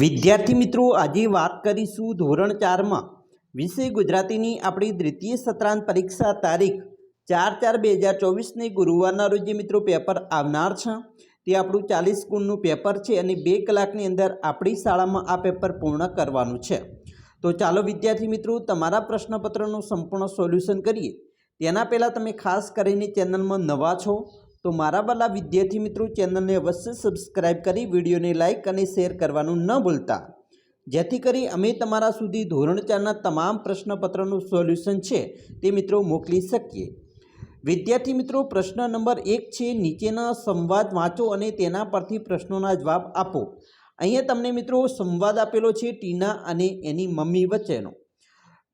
વિદ્યાર્થી મિત્રો, આજે વાત કરીશું ધોરણ ચારમાં. વિષય ગુજરાતીની આપણી દ્વિતીય સત્રાંત પરીક્ષા તારીખ ચાર ચાર બે હજાર ચોવીસની ગુરુવારના રોજે મિત્રો પેપર આવનાર છે. તે આપણું ચાલીસ ગુણનું પેપર છે અને બે કલાકની અંદર આપણી શાળામાં આ પેપર પૂર્ણ કરવાનું છે. તો ચાલો વિદ્યાર્થી મિત્રો, તમારા પ્રશ્નપત્રનું સંપૂર્ણ સોલ્યુશન કરીએ. તેના પહેલાં તમે ખાસ કરીને ચેનલમાં નવા છો તો મારા વાલા વિદ્યાર્થી મિત્રો ચેનલને અવશ્ય સબસ્ક્રાઇબ કરી, વિડીયોને લાઇક અને શેર કરવાનું ન ભૂલતા. જેથી કરી અમે તમારા સુધી ધોરણ ચારના તમામ પ્રશ્નપત્રનું સોલ્યુશન છે તે મિત્રો મોકલી શકીએ. વિદ્યાર્થી મિત્રો, પ્રશ્ન નંબર એક છે, નીચેના સંવાદ વાંચો અને તેના પરથી પ્રશ્નોના જવાબ આપો. અહીંયા તમને મિત્રો સંવાદ આપેલો છે ટીના અને એની મમ્મી વચ્ચેનો.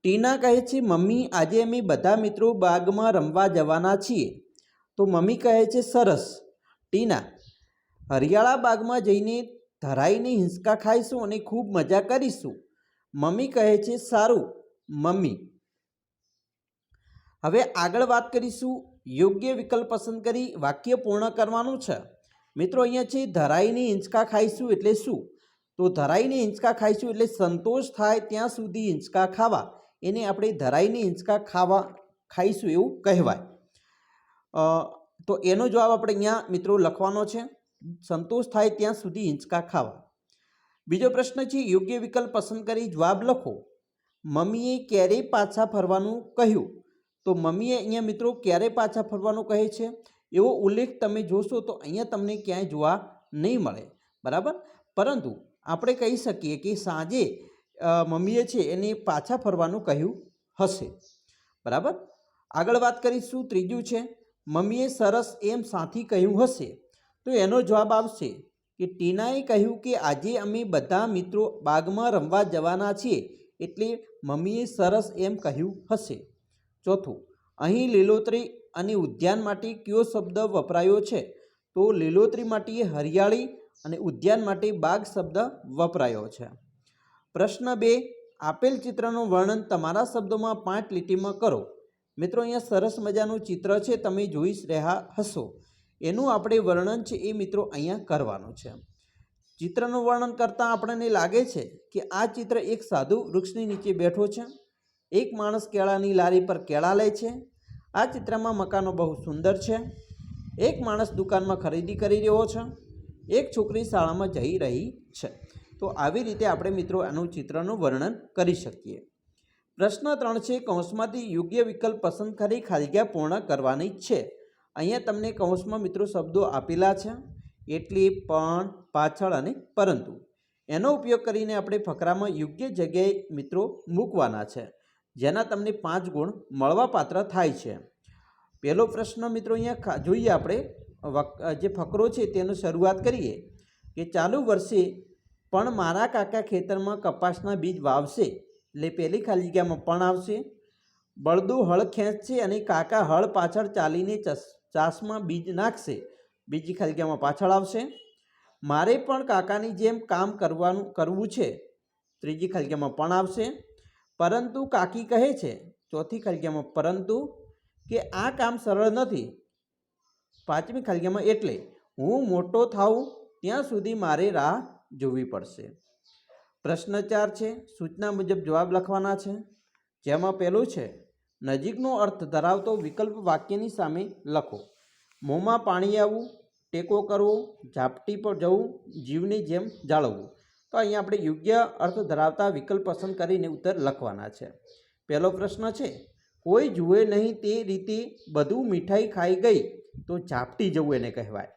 ટીના કહે છે, મમ્મી, આજે અમે બધા મિત્રો બાગમાં રમવા જવાના છીએ. તો મમ્મી કહે છે, સરસ. ટીના, હરિયાળા બાગમાં જઈને ધરાઈને હિંચકા ખાઈશું અને ખૂબ મજા કરીશું. મમ્મી કહે છે, સારું, મમ્મી. હવે આગળ વાત કરીશું, યોગ્ય વિકલ્પ પસંદ કરી વાક્ય પૂર્ણ કરવાનું છે. મિત્રો, અહીંયા છે, ધરાઈને હિંચકા ખાઈશું એટલે શું? તો ધરાઈને હિંચકા ખાઈશું એટલે સંતોષ થાય ત્યાં સુધી હિંચકા ખાવા. એને આપણે ધરાઈને હિંચકા ખાવા, ખાઈશું એવું કહેવાય. તો એનો જવાબ આપણે અહીંયા મિત્રો લખવાનો છે. સંતોષ થાય ત્યાં સુધી હિંચકા ખાવા. બીજો પ્રશ્ન છે, યોગ્ય વિકલ્પ પસંદ કરી જવાબ લખો. મમ્મીએ ક્યારે પાછા ફરવાનું કહ્યું? તો મમ્મીએ અહીંયા મિત્રો ક્યારે પાછા ફરવાનું કહે છે? એવો ઉલ્લેખ તમે જોશો તો અહીંયા તમને ક્યાંય જોવા નહીં મળે. બરાબર? પરંતુ આપણે કહી શકીએ કે સાંજે મમ્મીએ છે એને પાછા ફરવાનું કહ્યું હશે. બરાબર? આગળ વાત કરીશું, ત્રીજું છે મમ્મીએ સરસ એમ સાથી કહ્યું હશે. તો એનો જવાબ આવશે કે ટીનાએ કહ્યું કે આજે અમે બધા મિત્રો બાગમાં રમવા જવાના છીએ એટલે મમ્મીએ સરસ એમ કહ્યું હશે. ચોથું, અહીં લીલોતરી અને ઉદ્યાન માટે કયો શબ્દ વપરાયો છે? તો લીલોતરી માટે હરિયાળી અને ઉદ્યાન માટે બાગ શબ્દ વપરાયો છે. પ્રશ્ન બે, આપેલ ચિત્રનું વર્ણન તમારા શબ્દોમાં પાંચ લીટીમાં કરો. મિત્રો, અહીંયા સરસ મજાનું ચિત્ર છે, તમે જોઈ રહ્યા હશો. એનું આપણે વર્ણન છે એ મિત્રો અહીંયા કરવાનું છે. ચિત્રનું વર્ણન કરતાં આપણને લાગે છે કે આ ચિત્ર એક સાધુ વૃક્ષની નીચે બેઠો છે. એક માણસ કેળાની લારી પર કેળા લે છે. આ ચિત્રમાં મકાનો બહુ સુંદર છે. એક માણસ દુકાનમાં ખરીદી કરી રહ્યો છે. એક છોકરી શાળામાં જઈ રહી છે. તો આવી રીતે આપણે મિત્રો આનું ચિત્રનું વર્ણન કરી શકીએ. પ્રશ્ન ત્રણ છે કૌંસમાંથી યોગ્ય વિકલ્પ પસંદ કરી ખાલગ્યા પૂર્ણ કરવાની છે? અહીંયા તમને કૌંસમાં મિત્રો શબ્દો આપેલા છે. એટલે પણ, પાછળ અને પરંતુ. એનો ઉપયોગ કરીને આપણે ફકરામાં યોગ્ય જગ્યાએ મિત્રો મૂકવાના છે. જેના તમને પાંચ ગુણ મળવાપાત્ર થાય છે. પહેલો પ્રશ્ન મિત્રો અહીંયા જોઈએ આપણે જે ફકરો છે તેનો શરૂઆત કરીએ. કે ચાલુ વર્ષે પણ મારા કાકા ખેતરમાં કપાસના બીજ વાવશે. એટલે પહેલી ખાલી જગ્યામાં પણ આવશે. બળદું હળ ખેંચશે અને કાકા હળ પાછળ ચાલીને ચસ- ચાસમાં બીજ નાખશે. બીજી ખાલી જગ્યામાં પાછળ આવશે. મારે પણ કાકાની જેમ કામ કરવાનું, કરવું છે. ત્રીજી ખાલી જગ્યામાં પણ આવશે. પરંતુ કાકી કહે છે, ચોથી ખાલી જગ્યામાં, પરંતુ કે આ કામ સરળ નથી. પાંચમી ખાલી જગ્યામાં એટલે, હું મોટો થાઉં, ત્યાં સુધી મારે રાહ જોવી પડશે. પ્રશ્ન ચાર છે, સૂચના મુજબ જવાબ લખવાના છે. જેમાં પહેલું છે, નજીકનો અર્થ ધરાવતો વિકલ્પ વાક્યની સામે લખો. મોંમાં પાણી આવવું, ટેકો કરવો, ઝાપટી પર જવું, જીવની જેમ જાળવવું. તો અહીંયા આપણે યોગ્ય અર્થ ધરાવતા વિકલ્પ પસંદ કરીને ઉત્તર લખવાના છે. પહેલો પ્રશ્ન છે, કોઈ જુએ નહીં તે રીતે બધું મીઠાઈ ખાઈ ગઈ, તો ઝાપટી જવું એને કહેવાય.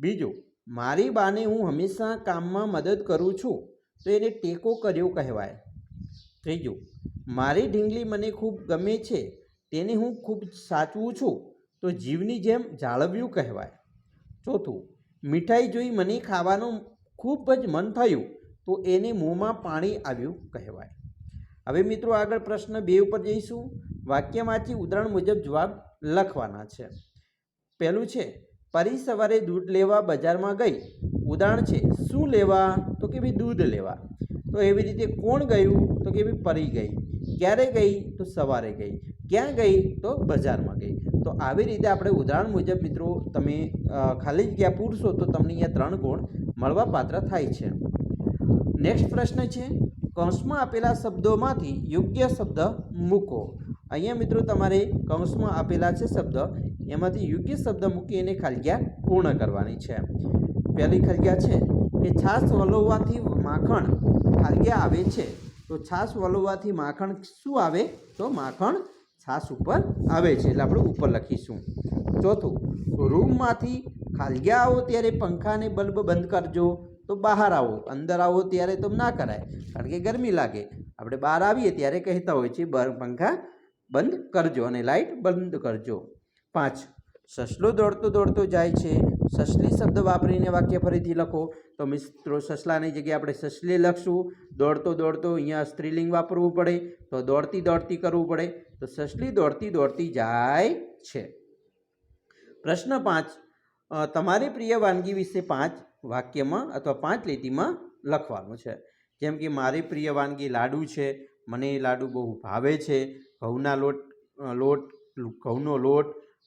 બીજું, મારી બાને હું હંમેશા કામમાં મદદ કરું છું તો એને ટેકો કર્યો કહેવાય. ત્રીજું, મારી ઢીંગલી મને ખૂબ ગમે છે, તેને હું ખૂબ સાચવું છું, તો જીવની જેમ જાળવ્યું કહેવાય. ચોથું, મીઠાઈ જોઈ મને ખાવાનું ખૂબ જ મન થયું, તો એને મોંમાં પાણી આવ્યું કહેવાય. હવે મિત્રો આગળ પ્રશ્ન બે ઉપર જઈશું. વાક્યમાંથી ઉદાહરણ મુજબ જવાબ લખવાના છે. પહેલું છે પરી સવારે દૂધ લેવા બજારમાં ગઈ. ઉદાહરણ છે, શું લેવા? તો કે ભાઈ દૂધ લેવા. તો એવી રીતે કોણ ગયું? તો કે ભાઈ પરી ગઈ. ક્યારે ગઈ? તો સવારે ગઈ. ક્યાં ગઈ? તો બજારમાં ગઈ. તો આવી રીતે આપણે ઉદાહરણ મુજબ મિત્રો તમે ખાલી જગ્યા પૂરશો તો તમને અહીંયા ત્રણ ગુણ મળવા પાત્ર થાય છે. નેક્સ્ટ પ્રશ્ન છે, કૌંસમાં આપેલા શબ્દોમાંથી યોગ્ય શબ્દ મૂકો. અહીંયા મિત્રો તમારે કૌંસમાં આપેલા છે શબ્દ. એમાંથી યોગ્ય શબ્દ મૂકી એને ખાલગ્યા પૂર્ણ કરવાની છે. પહેલી ખાલગ્યા છે કે છાશ વલોવવાથી માખણ ખાલગ્યા આવે છે. તો છાશ વલોવવાથી માખણ શું આવે? તો માખણ છાશ ઉપર આવે છે. એટલે આપણે ઉપર લખીશું. ચોથું રૂમમાંથી ખાલગ્યા આવો ત્યારે પંખાને બલ્બ બંધ કરજો. તો બહાર આવો. અંદર આવો ત્યારે તો ના કરાય. કારણ કે ગરમી લાગે. આપણે બહાર આવીએ ત્યારે કહેતા હોય છે પંખા બંધ કરજો અને લાઇટ બંધ કરજો. પાંચ, સસલો દોડતો દોડતો જાય છે. સસલી શબ્દ વાપરીને વાક્ય ફરીથી લખો. તો મિત્રો, સસલાની જગ્યાએ આપણે સસલી લખશું. દોડતો દોડતો અહીંયા સ્ત્રીલિંગ વાપરવું પડે. તો દોડતી દોડતી કરવું પડે. તો સસલી દોડતી દોડતી જાય છે. પ્રશ્ન પાંચ તમારી પ્રિય વાનગી વિશે પાંચ વાક્યમાં અથવા પાંચ લીટીમાં લખવાનું છે. જેમ કે, મારી પ્રિય વાનગી લાડુ છે મને એ લાડુ બહુ ભાવે છે. ઘઉંના લોટ લોટ, ઘઉંનો લોટ,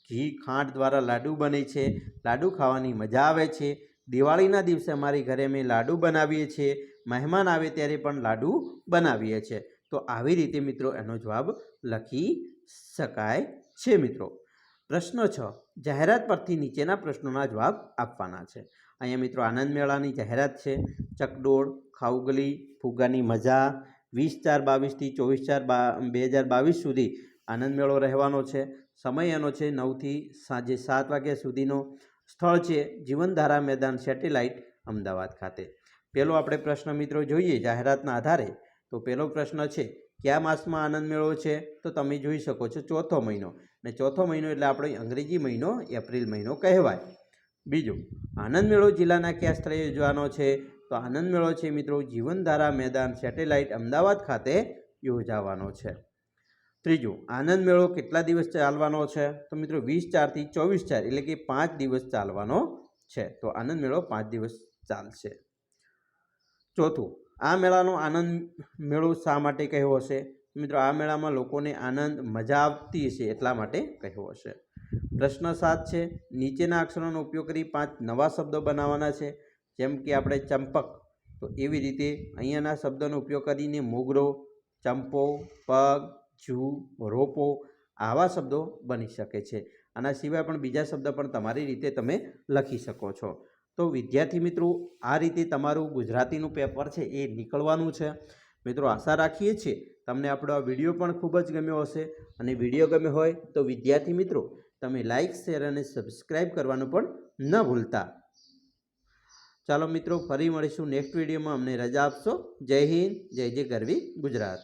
ઘી, ખાંડ દ્વારા લાડુ બને છે. લાડુ ખાવાની મજા આવે છે. દિવાળીના દિવસે અમારી ઘરે અમે લાડુ બનાવીએ છીએ. મહેમાન આવે ત્યારે પણ લાડુ બનાવીએ છીએ. તો આવી રીતે મિત્રો એનો જવાબ લખી શકાય છે મિત્રો. પ્રશ્ન છ. જાહેરાત પરથી નીચેના પ્રશ્નોના જવાબ આપવાના છે. અહીંયા મિત્રો આનંદ મેળાની જાહેરાત છે. ચકડોળ, ખાઉગલી, ફુગ્ગાની મજા વીસ ચાર બાવીસથી ચોવીસ ચાર બા, બે હજાર બાવીસ સુધી આનંદ મેળો રહેવાનો છે. સમય એનો છે નવથી સાંજે સાત વાગ્યા સુધીનો. સ્થળ છે જીવનધારા મેદાન સેટેલાઇટ અમદાવાદ ખાતે. પહેલો આપણે પ્રશ્ન મિત્રો જોઈએ જાહેરાતના આધારે. તો પહેલો પ્રશ્ન છે, કયા માસમાં આનંદ મેળો છે? તો તમે જોઈ શકો છો ચોથો મહિનો. અને ચોથો મહિનો એટલે આપણે અંગ્રેજી મહિનો, એપ્રિલ મહિનો કહેવાય. બીજું, આનંદ મેળો જિલ્લાના કયા સ્થળે યોજવાનો છે? તો આનંદ મેળો છે મિત્રો. જીવનધારા મેદાન સેટેલાઇટ અમદાવાદ ખાતે યોજાવાનો છે. ત્રીજું, આનંદ મેળો કેટલા દિવસ ચાલવાનો છે? તો મિત્રો, વીસ ચારથી ચોવીસ ચાર એટલે કે પાંચ દિવસ ચાલવાનો છે. તો આનંદ મેળો પાંચ દિવસ ચાલશે. ચોથું, આ મેળાનો આનંદ મેળો શા માટે કહેવો હશે? મિત્રો, આ મેળામાં લોકોને આનંદ મજા આવતી હશે એટલા માટે કહ્યો હશે. પ્રશ્ન સાત છે, નીચેના અક્ષરોનો ઉપયોગ કરી પાંચ નવા શબ્દો બનાવવાના છે. જેમ કે આપણે ચંપક, તો એવી રીતે અહીંયાના શબ્દોનો ઉપયોગ કરીને મોગરો, ચંપો, પગ, જૂ, રોપો આવા શબ્દો બની શકે છે. આના સિવાય પણ બીજા શબ્દ પણ તમારી રીતે તમે લખી શકો છો. તો વિદ્યાર્થી મિત્રો, આ રીતે તમારું ગુજરાતીનું પેપર છે એ નીકળવાનું છે. મિત્રો, આશા રાખીએ છીએ તમને આપણો આ વીડિયો પણ ખૂબ જ ગમ્યો હશે. અને વીડિયો ગમ્યો હોય તો વિદ્યાર્થી મિત્રો, તમે લાઇક શેર અને સબસ્ક્રાઈબ કરવાનું પણ ન ભૂલતા. ચાલો મિત્રો ફરી મળીશું નેક્સ્ટ વિડીયોમાં અમને રજા આપશો. જય હિન્દ. જય જય ગરવી ગુજરાત.